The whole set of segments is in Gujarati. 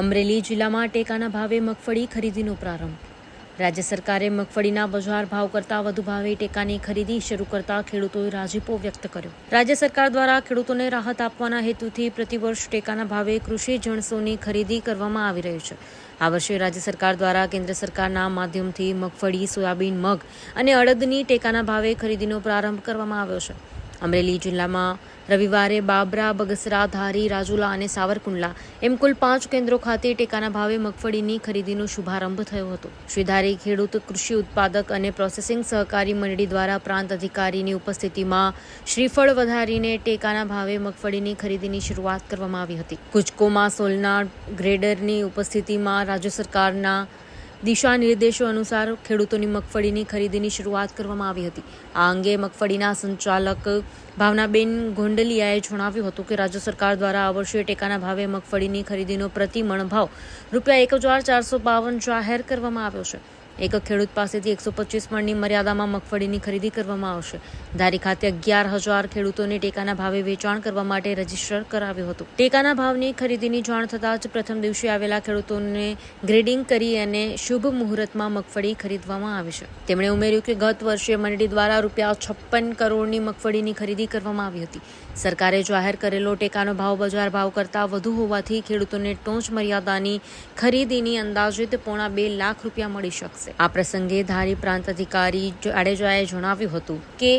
અમરેલી જિલ્લામાં ટેકાના ભાવે મગફળી ખરીદીનો પ્રારંભ. રાજ્ય સરકારે મગફળીના બજાર ભાવ કરતાં વધુ ભાવે ટેકાની ખરીદી શરૂ કરતા ખેડૂતોએ રાજીપો વ્યક્ત કર્યો. રાજ્ય સરકાર દ્વારા ખેડૂતોને રાહત આપવાના હેતુથી પ્રતિવર્ષ ટેકાના ભાવે કૃષિ જણસોની ખરીદી કરવામાં આવી રહી છે. આ વર્ષે રાજ્ય સરકાર દ્વારા કેન્દ્ર સરકારના માધ્યમથી મગફળી, સોયાબીન, મગ અને અડદની ટેકાના ભાવે ખરીદીનો પ્રારંભ કરવામાં આવ્યો છે. અમરેલી જિલ્લામાં રવિવારે બાબરા, બગસરા, ધારી, રાજુલા અને સાવરકુંડલા એમ કુલ પાંચ કેન્દ્રો ખાતે ટેકાના ભાવે મગફળીની ખરીદીનો શુભારંભ થયો હતો. શ્રી ધારી ખેડૂત, કૃષિ ઉત્પાદક અને પ્રોસેસિંગ સહકારી મંડળી દ્વારા પ્રાંત અધિકારીની ઉપસ્થિતિમાં શ્રીફળ વધારીને ટેકાના ભાવે મગફળીની ખરીદીની શરૂઆત કરવામાં આવી હતી. કુચકોમાં સોલના ગ્રેડરની ઉપસ્થિતિમાં રાજ્ય સરકારના દિશા નિર્દેશો અનુસાર ખેડૂતોની મગફળીની ખરીદીની શરૂઆત કરવામાં આવી હતી. આ અંગે મગફળીના સંચાલક ભાવનાબેન ગોંડલિયાએ જણાવ્યું હતું કે રાજ્ય સરકાર દ્વારા આ વર્ષે ટેકાના ભાવે મગફળીની ખરીદીનો પ્રતિ મણ ભાવ રૂપિયા એક હજાર ચારસો બાવન જાહેર કરવામાં આવ્યો છે. એક ખેડૂત પાસેથી એકસો પચીસ મણની મર્યાદામાં મગફળીની ખરીદી કરવામાં આવશે. ધારી ખાતે અગિયાર હજાર ખેડૂતોને ટેકાના ભાવે વેચાણ કરવા માટે રજિસ્ટર કરાવ્યું હતું. ટેકાના ભાવની ખરીદીની જાણ થતાં જ પ્રથમ દિવસે આવેલા ખેડૂતોને ગ્રેડિંગ કરી અને શુભ મુહૂર્તમાં મગફળી ખરીદવામાં આવી છે. તેમણે ઉમેર્યું કે ગત વર્ષે મંડળી દ્વારા રૂપિયા છપ્પન કરોડની મગફળીની ખરીદી કરવામાં આવી હતી. સરકારે જાહેર કરેલો ટેકાનો ભાવ બજાર ભાવ કરતાં વધુ હોવાથી ખેડૂતોને ટોચ મર્યાદાની ખરીદીની અંદાજિત પોણા બે લાખ રૂપિયા મળી શકશે. આ પ્રસંગે ધારી પ્રાંત અધિકારી જાડેજાએ જણાવ્યું હતું કે,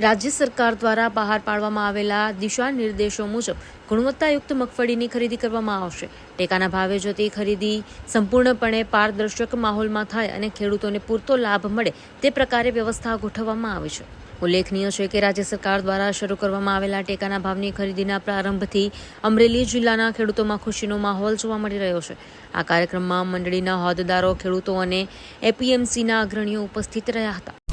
રાજ્ય સરકાર દ્વારા બહાર પાડવામાં આવેલા દિશા નિર્દેશો મુજબ ગુણવત્તાયુક્ત મગફળીની ખરીદી કરવામાં આવશે. ટેકાના ભાવે જો તે ખરીદી સંપૂર્ણપણે પારદર્શક માહોલમાં થાય અને ખેડૂતોને પૂરતો લાભ મળે, તે પ્રકારે વ્યવસ્થા ગોઠવવામાં આવી છે. ઉલ્લેખનીય છે કે રાજ્ય સરકાર દ્વારા શરૂ કરવામાં આવેલા ટેકાના ભાવની ખરીદીના પ્રારંભથી અમરેલી જિલ્લાના ખેડૂતોમાં ખુશીનો માહોલ જોવા મળી રહ્યો છે. આ કાર્યક્રમમાં મંડળીના હોદ્દેદારો, ખેડૂતો અને એપીએમસીના અગ્રણીઓ ઉપસ્થિત રહ્યા હતા.